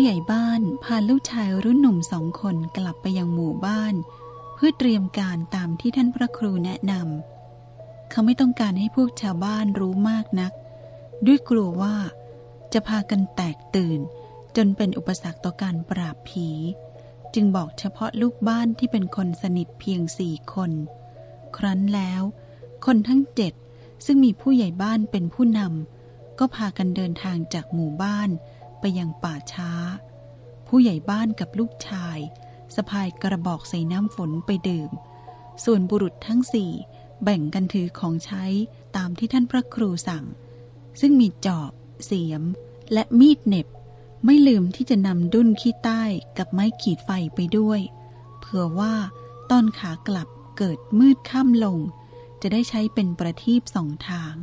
ู้ใหญ่บ้านพาลูกชายรุ่นหนุ่มสองคนกลับไปยังหมู่บ้าน เพื่อเตรียมการตามที่ท่านพระครูแนะนำเขาไม่ต้องการให้พวกชาวบ้านรู้มากนัก ด้วยกลัวว่า จะพากันแตกตื่น จนเป็นอุปสรรคต่อการปราบผี จึงบอกเฉพาะลูกบ้านที่เป็นคนสนิทเพียงสี่คน ครั้นแล้ว คนทั้งเจ็ดซึ่งมีผู้ใหญ่บ้านเป็นผู้นำก็พากันเดินทางจากหมู่บ้าน ไปยังป่าช้า ผู้ใหญ่บ้านกับลูกชายสะพายกระบอกใส่น้ำฝนไปดื่ม ส่วนบุรุษทั้งสี่แบ่งกันถือของใช้ตามที่ท่านพระครูสั่ง ซึ่งมีจอบ เสียม และมีดเน็บ ไม่ลืมที่จะนำดุ้นขี้ใต้กับไม้ขีดไฟไปด้วย เผื่อว่าตอนขากลับเกิดมืดค่ำลง จะได้ใช้เป็นประทีปสองทาง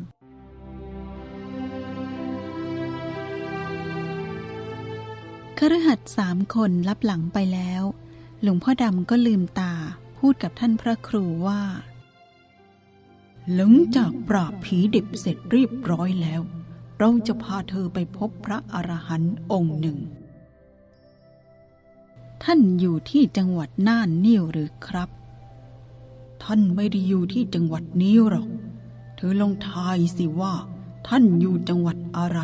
คฤหัสสามคนรับหลังไปแล้ว หลวงพ่อดำก็ลืมตาพูดกับท่านพระครูว่า หลังจากปราบผีดิบเสร็จเรียบร้อยแล้ว เราจะพาเธอไปพบพระอรหันต์องค์หนึ่ง ท่านอยู่ที่จังหวัดน่านนี่หรือครับ ท่านไม่ได้อยู่ที่จังหวัดนี้หรอก เธอลองทายสิว่า ท่านอยู่จังหวัดอะไร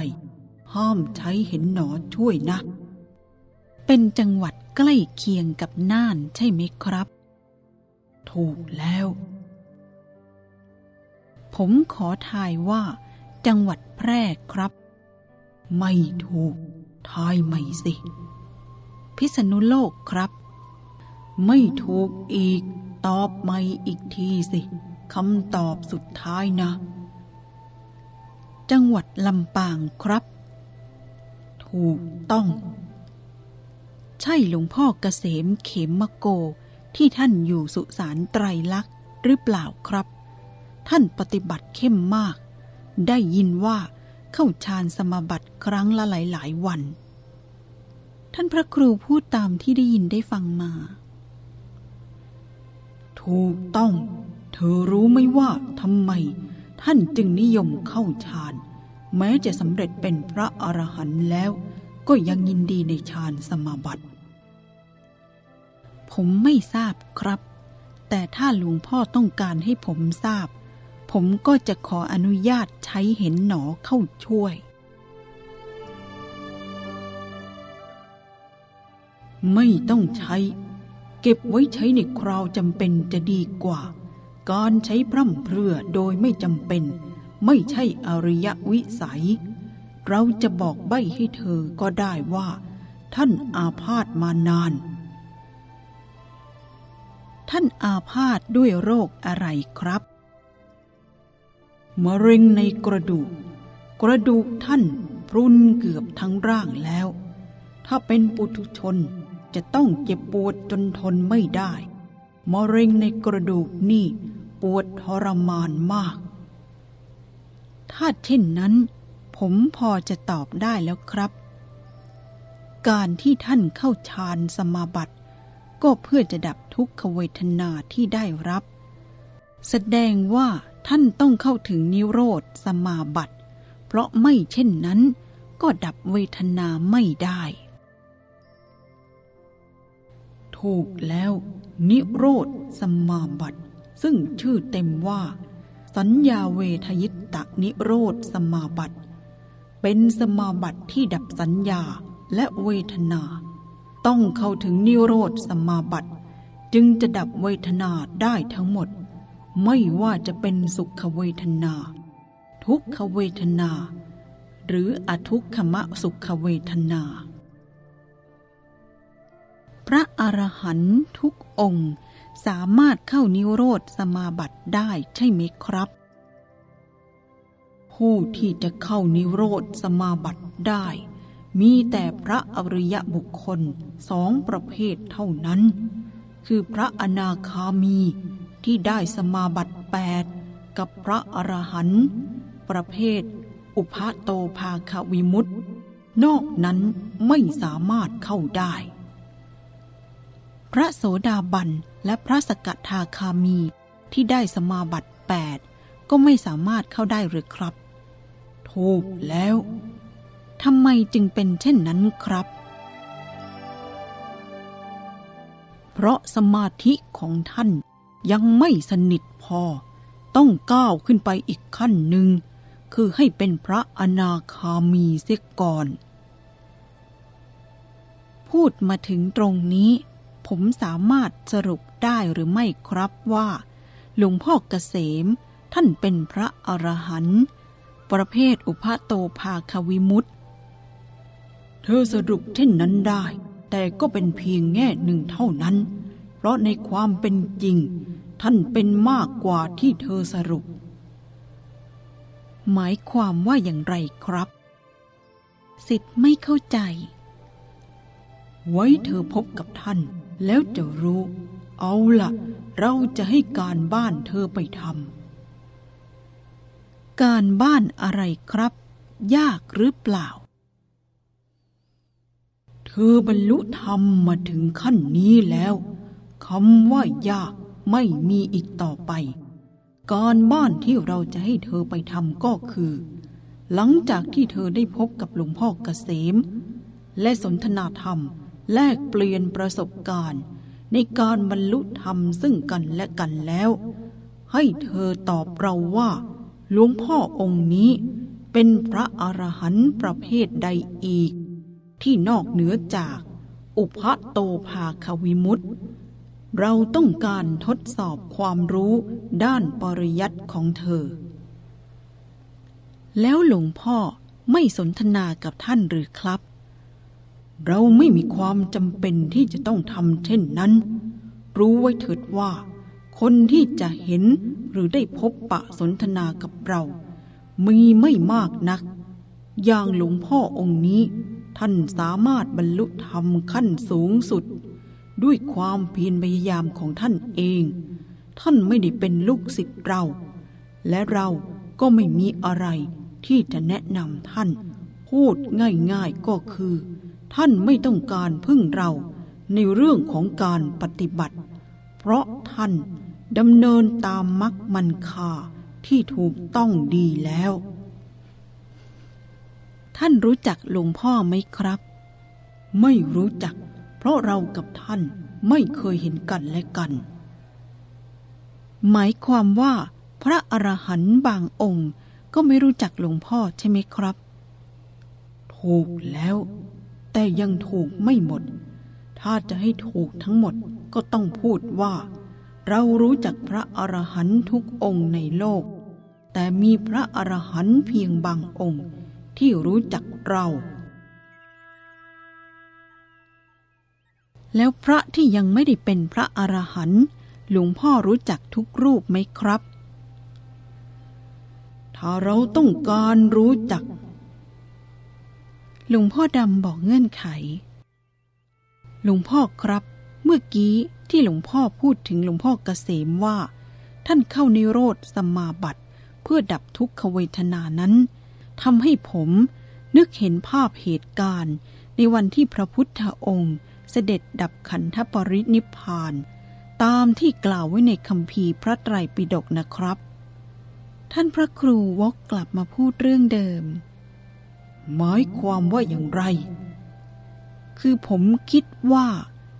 ห้ามใช้เห็นหนอช่วยนะ เป็นจังหวัดใกล้เคียงกับน่านใช่ไหมครับ ถูกแล้ว ผมขอทายว่า จังหวัดแพร่ครับ ไม่ถูก ทายใหม่สิ พิษณุโลกครับ ไม่ถูกอีก ตอบใหม่อีกทีสิคำตอบสุดท้ายนะ จังหวัดลำปางครับ ถูกต้อง ใช่หลวงพ่อเกษมเขมมโก ที่ท่านอยู่สุสานไตรลักษณ์หรือเปล่าครับ ท่านปฏิบัติเข้มมาก ได้ยินว่าเข้าฌานสมาบัติครั้งละหลายหลายวัน ท่านพระครูพูดตามที่ได้ยินได้ฟังมา ถูกต้อง เธอรู้ไหมว่าทำไม ท่านจึงนิยมเข้าฌาน แม้จะสำเร็จเป็นพระอรหันต์แล้วก็ยังยินดีในฌานสมาบัติ ผมไม่ทราบครับ แต่ถ้าหลวงพ่อต้องการให้ผมทราบ ผมก็จะขออนุญาตใช้เห็นหนอเข้าช่วย ไม่ต้องใช้ เก็บไว้ใช้ในคราวจำเป็นจะดีกว่า การใช้พร่ำเพรื่อโดยไม่จำเป็น ไม่ใช่อริยวิสัย เราจะบอกใบ้ให้เธอก็ได้ว่า ท่านอาพาธมานาน ท่านอาพาธด้วยโรคอะไรครับ มะเร็งในกระดูก กระดูกท่านพรุนเกือบทั้งร่างแล้ว ถ้าเป็นปุถุชนจะต้องเจ็บปวดจนทนไม่ได้ มะเร็งในกระดูกนี่ปวดทรมานมาก ถ้าเช่นนั้น ผมพอจะตอบได้แล้วครับ การที่ท่านเข้าฌานสมาบัติ ก็เพื่อจะดับทุกขเวทนาที่ได้รับ แสดงว่าท่านต้องเข้าถึงนิโรธสมาบัติ เพราะไม่เช่นนั้น ก็ดับเวทนาไม่ได้ ถูกแล้ว นิโรธสมาบัติ ซึ่งชื่อเต็มว่า สัญญาเวทยิตตนิโรธสมาบัติ เป็นสมาบัติที่ดับสัญญาและเวทนา ต้องเข้าถึงนิโรธสมาบัติ จึงจะดับเวทนาได้ทั้งหมด ไม่ว่าจะเป็นสุขเวทนา ทุกขเวทนา หรืออทุกขมะสุขเวทนา พระอรหันต์ทุกองค์สามารถเข้านิโรธสมาบัติได้ใช่ไหมครับ ผู้ที่จะเข้านิโรธสมาบัติได้ มีแต่พระอริยบุคคลสองประเภทเท่านั้น คือพระอนาคามีที่ได้สมาบัติแปดกับพระอรหันต์ประเภท อุพะโตภาควิมุตนอกนั้นไม่สามารถเข้าได้ พระโสดาบันและพระสกทาคามีที่ได้สมาบัติแปดก็ไม่สามารถเข้าได้หรือครับ ถูกแล้ว ทำไมจึงเป็นเช่นนั้นครับ เพราะสมาธิของท่านยังไม่สนิทพอ ต้องก้าวขึ้นไปอีกขั้นหนึ่ง คือให้เป็นพระอนาคามีเสียก่อน พูดมาถึงตรงนี้ ผมสามารถสรุปได้หรือไม่ครับว่า หลวงพ่อเกษมท่านเป็นพระอรหันต์ประเภทอุปโตภาควิมุตต เธอสรุปเช่นนั้นได้ แต่ก็เป็นเพียงแง่หนึ่งเท่านั้น เพราะในความเป็นจริง ท่านเป็นมากกว่าที่เธอสรุป หมายความว่าอย่างไรครับ สิทธิ์ไม่เข้าใจ ไว้เธอพบกับท่าน แล้วจะรู้ เอาละเราจะให้การบ้านเธอไปทำการบ้านอะไรครับ ยากหรือเปล่า ธอบรรลุธรรมมาถึงขั้นนี้แล้วคำว่ายากไม่มีอีกต่อไป การบ้านที่เราจะให้เธอไปทำก็คือ หลังจากที่เธอได้พบกับหลวงพ่อเกษม และสนทนาธรรมแลกเปลี่ยนประสบการณ์ ในการบรรลุธรรมซึ่งกันและกันแล้ว ให้เธอตอบเราว่า หลวงพ่อองค์นี้เป็นพระอรหันต์ประเภทใดอีก ที่นอกเหนือจาก อุพะโตภาควิมุตติ เราต้องการทดสอบความรู้ด้านปริยัติของเธอ แล้วหลวงพ่อไม่สนทนากับท่านหรือครับ เราไม่มีความจำเป็นที่จะต้องทำเช่นนั้น รู้ไว้เถิดว่า คนที่จะเห็นหรือได้พบปะสนทนากับเรา มีไม่มากนัก อย่างหลวงพ่อองค์นี้ ท่านสามารถบรรลุธรรมขั้นสูงสุด ด้วยความเพียรพยายามของท่านเอง ท่านไม่ได้เป็นลูกศิษย์เรา และเราก็ไม่มีอะไรที่จะแนะนำท่าน พูดง่ายๆก็คือ ท่านไม่ต้องการพึ่งเราในเรื่องของการปฏิบัติ เพราะท่านดำเนินตามมรรคมันคาที่ถูกต้องดีแล้ว ท่านรู้จักหลวงพ่อไหมครับ ไม่รู้จัก เพราะเรากับท่านไม่เคยเห็นกันและกัน หมายความว่า พระอรหันต์บางองค์ ก็ไม่รู้จักหลวงพ่อใช่ไหมครับ ถูกแล้ว แต่ยังถูกไม่หมด ถ้าจะให้ถูกทั้งหมดก็ต้องพูดว่า เรารู้จักพระอรหันต์ทุกองค์ในโลก แต่มีพระอรหันต์เพียงบางองค์ ที่รู้จักเรา แล้วพระที่ยังไม่ได้เป็นพระอรหันต์หลวงพ่อรู้จักทุกรูปไหมครับ ถ้าเราต้องการรู้จัก หลวงพ่อดำบอกเงื่อนไข หลวงพ่อครับ เมื่อกี้ที่หลวงพ่อพูดถึงหลวงพ่อเกษมว่า ท่านเข้านิโรธสมาบัติ เพื่อดับทุกขเวทนานั้น ทำให้ผมนึกเห็นภาพเหตุการณ์ ในวันที่พระพุทธองค์เสด็จดับขันธปรินิพาน ตามที่กล่าวไว้ในคำพีพระไตรปิฎกนะครับ ท่านพระครูวกกลับมาพูดเรื่องเดิม หมายความว่าอย่างไร คือผมคิดว่า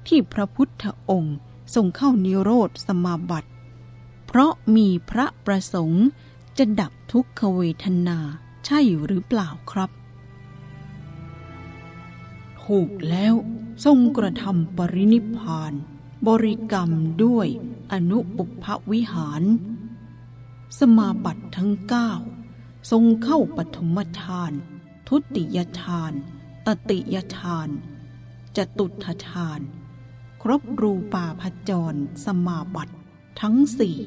ที่พระพุทธองค์ทรงเข้านิโรธสมาบัติ เพราะมีพระประสงค์จะดับทุกขเวทนา ใช่หรือเปล่าครับ ถูกแล้วทรงกระทำปรินิพาน บริกรรมด้วยอนุปุพวิหาร สมาบัติทั้งเก้าทรงเข้าปฐมฌาน ทุติยฌาน ตติยฌานจตุทฌาน ครบรูปาพจร สมาบัติทั้งสี่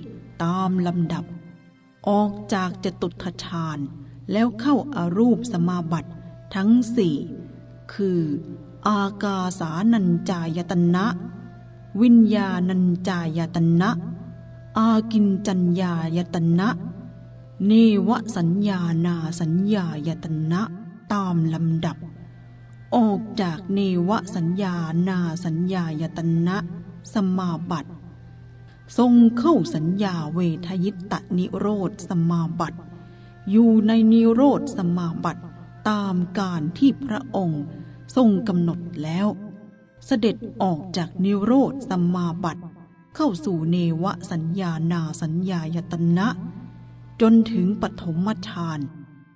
ตามลำดับ ออกจากจตุทฌาน แล้วเข้าอารูปสมาบัติทั้งสี่คือ อากาสานัญจายตนะ วิญญาณัญจายตนะ อากินจัญญายตนะเนวสัญญานาสัญญายตนะตามลำดับ ออกจากเนวสัญญานาสัญญายตนะสมาบัติ ทรงเข้าสัญญาเวทยิตตนิโรธสมาบัติ อยู่ในนิโรธสมาบัติตามการที่พระองค์ทรงกำหนดแล้ว เสด็จออกจากนิโรธสัมมาบัติ เข้าสู่เนวสัญญานาสัญญายตนะ จนถึงปฐมฌาน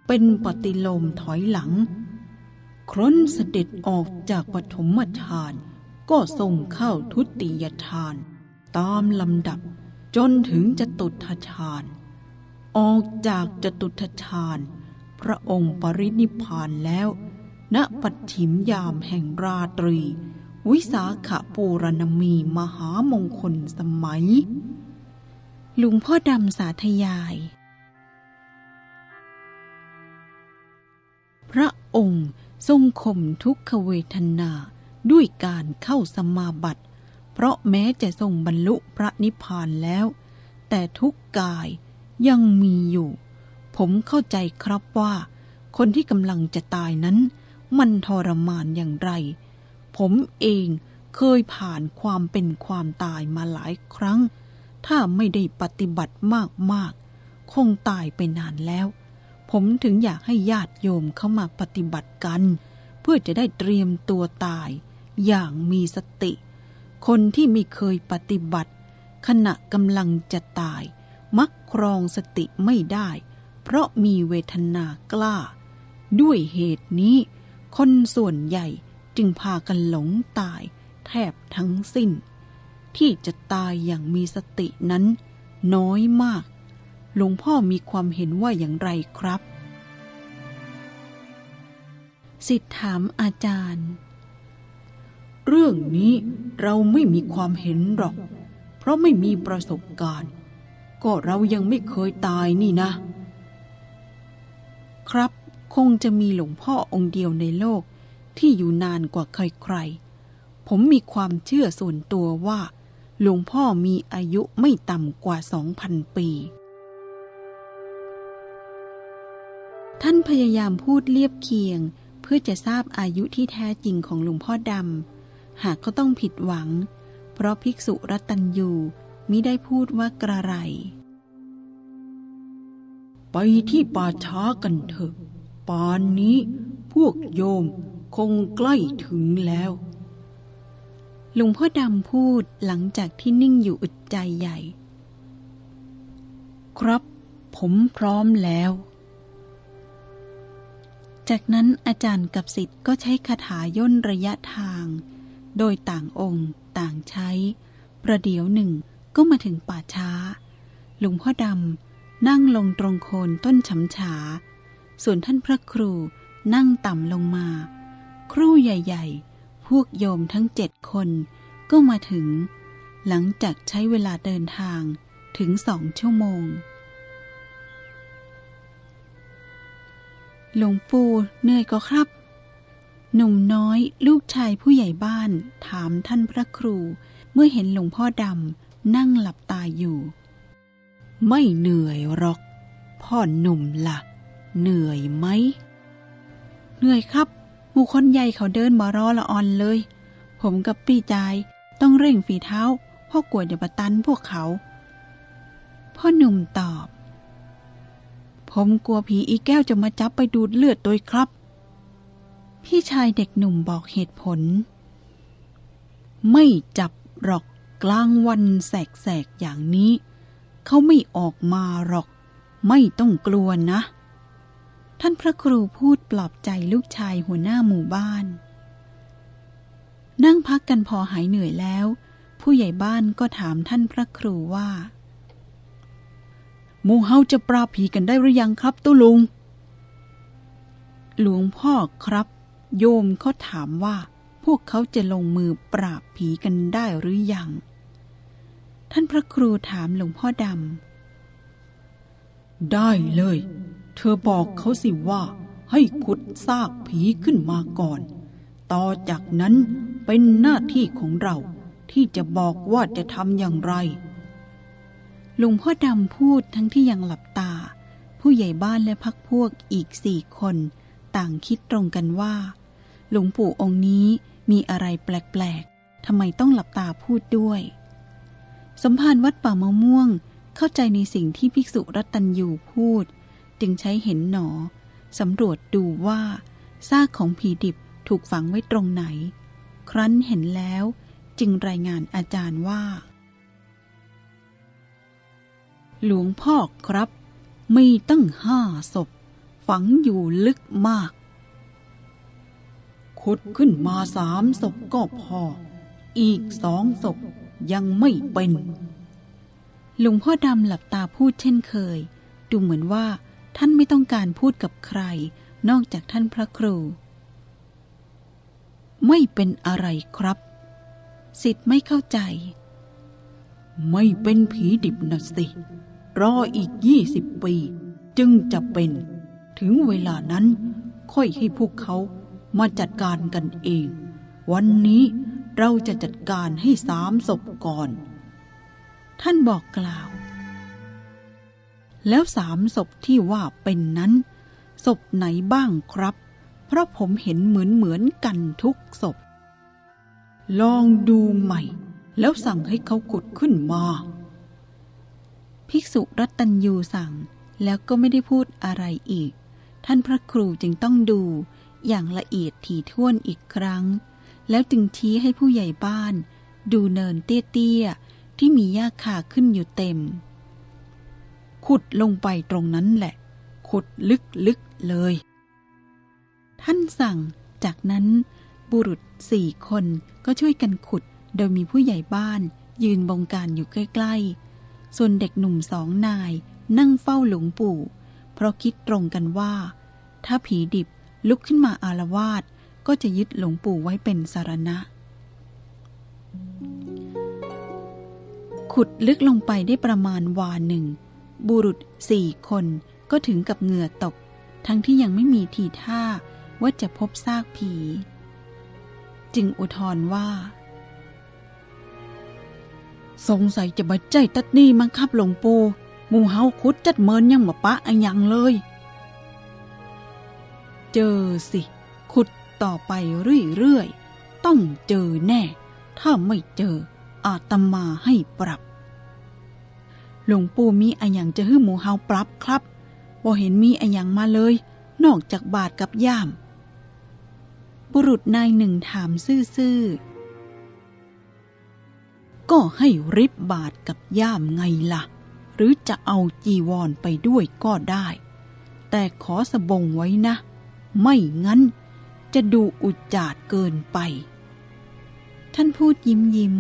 เป็นปฏิโลมถอยหลัง ครั้นเสด็จออกจากปฐมฌาน ก็ทรงเข้าทุติยฌาน ตามลำดับจนถึงจตุทฌาน ออกจากจตุทฌานพระองค์ปรินิพานแล้ว ณปัจฉิมยามแห่งราตรี วิสาขปูรณมีมหามงคลสมัยลวงพ่อดำสาธยาย พระองค์ทรงข่มทุกขเวทนาด้วยการเข้าสมาบัติ เพราะแม้จะทรงบรรลุพระนิพพานแล้ว แต่ทุกกาย ยังมีอยู่ ผมเข้าใจครับว่า คนที่กำลังจะตายนั้น มันทรมานอย่างไร ผมเองเคยผ่านความเป็นความตายมาหลายครั้ง ถ้าไม่ได้ปฏิบัติมากๆ คงตายไปนานแล้ว ผมถึงอยากให้ญาติโยมเข้ามาปฏิบัติกัน เพื่อจะได้เตรียมตัวตาย อย่างมีสติ คนที่ไม่เคยปฏิบัติ ขณะกำลังจะตาย มักครองสติไม่ได้ เพราะมีเวทนากล้า ด้วยเหตุนี้ คนส่วนใหญ่จึงพากันหลงตายแทบทั้งสิ้น ที่จะตายอย่างมีสตินั้น น้อยมาก หลวงพ่อมีความเห็นว่าอย่างไรครับ สิทธถามอาจารย์ เรื่องนี้เราไม่มีความเห็นหรอก เพราะไม่มีประสบการณ์ ก็เรายังไม่เคยตายนี่นะ ครับคงจะมีหลวงพ่อองค์เดียวในโลกที่อยู่นานกว่าใครๆ ผมมีความเชื่อส่วนตัวว่า หลวงพ่อมีอายุไม่ต่ำกว่าสองพันปี ท่านพยายามพูดเลียบเคียง เพื่อจะทราบอายุที่แท้จริงของหลวงพ่อดำ หากเขาต้องผิดหวัง เพราะภิกษุรัตัญยู มิได้พูดว่ากระไร ไปที่ป่าช้ากันเถอะ ป่านนี้พวกโยมคงใกล้ถึงแล้วหลวงพ่อดำพูดหลังจากที่นิ่งอยู่อึดใจใหญ่ ครับผมพร้อมแล้ว จากนั้นอาจารย์กับสิทธิ์ก็ใช้คาถาย่นระยะทาง โดยต่างองค์ต่างใช้ ประเดี๋ยวหนึ่ง ก็มาถึงป่าช้า หลวงพ่อดำนั่งลงตรงโคนต้นฉำฉา ส่วนท่านพระครูนั่งต่ำลงมา ครู่ใหญ่ ๆ พวกโยมทั้งเจ็ดคนก็มาถึง หลังจากใช้เวลาเดินทางถึงสองชั่วโมง หลวงปู่เหนื่อยก็ครับ หนุ่มน้อยลูกชายผู้ใหญ่บ้านถามท่านพระครูเมื่อเห็นหลวงพ่อดำ นั่งหลับตาอยู่ ไม่เหนื่อยหรอก พ่อหนุ่มละ่ะ เหนื่อยไหม เหนื่อยครับ หมู่คนใหญ่เขาเดินมารอละออนเลย ผมกับพี่จายต้องเร่งฝีเท้าเพ่อกลัวจะประตันพวกเขา พ่อหนุ่มตอบ ผมกลัวผีอีแก้วจะมาจับไปดูดเลือดโดยครับ พี่ชายเด็กหนุ่มบอกเหตุผล ไม่จับหรอก กลางวันแสกๆอย่างนี้ เขาไม่ออกมาหรอก ไม่ต้องกลัวนะ ท่านพระครูพูดปลอบใจลูกชายหัวหน้าหมู่บ้าน นั่งพักกันพอหายเหนื่อยแล้ว ผู้ใหญ่บ้านก็ถามท่านพระครูว่าหมู่เฮาจะปราบผีกันได้หรือยังครับตุลุง หลวงพ่อครับ โยมเขาถามว่า พวกเขาจะลงมือปราบผีกันได้หรือยัง ท่านพระครูถามหลวงพ่อดำ ได้เลย เธอบอกเขาสิว่าให้ขุดซากผีขึ้นมาก่อน ต่อจากนั้นเป็นหน้าที่ของเราที่จะบอกว่าจะทำอย่างไร หลวงพ่อดำพูดทั้งที่ยังหลับตา ผู้ใหญ่บ้านและพักพวกอีกสี่คน ต่างคิดตรงกันว่า หลวงปู่องค์นี้มีอะไรแปลกๆทำไมต้องหลับตาพูดด้วย สมภารวัดป่ามะม่วงเข้าใจในสิ่งที่ภิกษุรัตัญยูพูด จึงใช้เห็นหนอสำรวจดูว่าซากของผีดิบถูกฝังไว้ตรงไหน ครั้นเห็นแล้วจึงรายงานอาจารย์ว่า หลวงพ่อครับ มีตั้งห้าศพ ฝังอยู่ลึกมาก ขุดขึ้นมาสามศพก็พอ อีกสองศพ ยังไม่เป็น หลวงพ่อดำหลับตาพูดเช่นเคย ดูเหมือนว่าท่านไม่ต้องการพูดกับใคร นอกจากท่านพระครู ไม่เป็นอะไรครับ สิทธิ์ไม่เข้าใจ ไม่เป็นผีดิบนะสิ รออีกยี่สิบปี จึงจะเป็น ถึงเวลานั้น ค่อยให้พวกเขามาจัดการกันเอง วันนี้ เราจะจัดการให้สามศพก่อน ท่านบอกกล่าว แล้วสามศพที่ว่าเป็นนั้น ศพไหนบ้างครับ เพราะผมเห็นเหมือนเหมือนกันทุกศพ ลองดูใหม่ แล้วสั่งให้เขาขุดขึ้นมา ภิกษุรัตตัญยูสั่งแล้วก็ไม่ได้พูดอะไรอีก ท่านพระครูจึงต้องดูอย่างละเอียดถี่ถ้วนอีกครั้ง แล้วจึงชี้ให้ผู้ใหญ่บ้าน ดูเนินเตี้ยๆ ที่มีหญ้าคาขึ้นอยู่เต็ม ขุดลงไปตรงนั้นแหละ ขุดลึกๆเลย ท่านสั่งจากนั้นบุรุษสี่คนก็ช่วยกันขุดโดยมีผู้ใหญ่บ้านยืนบงการอยู่ใกล้ ๆ ส่วนเด็กหนุ่มสองนายนั่งเฝ้าหลวงปู่ เพราะคิดตรงกันว่า ถ้าผีดิบลุกขึ้นมาอารวาส ก็จะยึดหลวงปู่ไว้เป็นสารณะ ขุดลึกลงไปได้ประมาณวาหนึ่ง บุรุษสี่คนก็ถึงกับเหงื่อตก ทั้งที่ยังไม่มีทีท่าว่าจะพบซากผี จึงอุทธรว่า สงสัยจะมาใจตัดนี่มั้งครับหลวงปู่หมูเฮาคุดจัดเมินยังมาปะอันยังเลย เจอสิ ขุด ต่อไปเรื่อยๆ ต้องเจอแน่ ถ้าไม่เจออาตมาให้ปรับ หลวงปู่มีอันยังจะให้หมูเฮาปรับครับบ่เห็นมีอันยังมาเลย นอกจากบาทกับย่าม บุรุษนายหนึ่งถามซื่อๆ ก็ให้ริบบาทกับย่ามไงล่ะ หรือจะเอาจีวรไปด้วยก็ได้ แต่ขอสบงไว้นะ ไม่งั้น จะดูอุจจาดเกินไป ท่านพูดยิ้มยิ้ม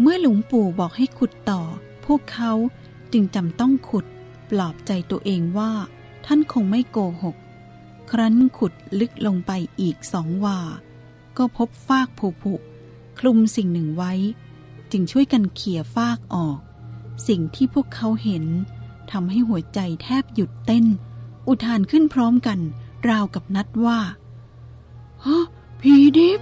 เมื่อหลวงปู่บอกให้ขุดต่อ พวกเขาจึงจำต้องขุดปลอบใจตัวเองว่า ท่านคงไม่โกหก ครั้นขุดลึกลงไปอีกสองวา ก็พบฟากผุผุคลุมสิ่งหนึ่งไว้ จึงช่วยกันเขี่ยฟากออก สิ่งที่พวกเขาเห็นทำให้หัวใจแทบหยุดเต้น อุทานขึ้นพร้อมกัน ราวกับนัดว่าฮะผีดิบ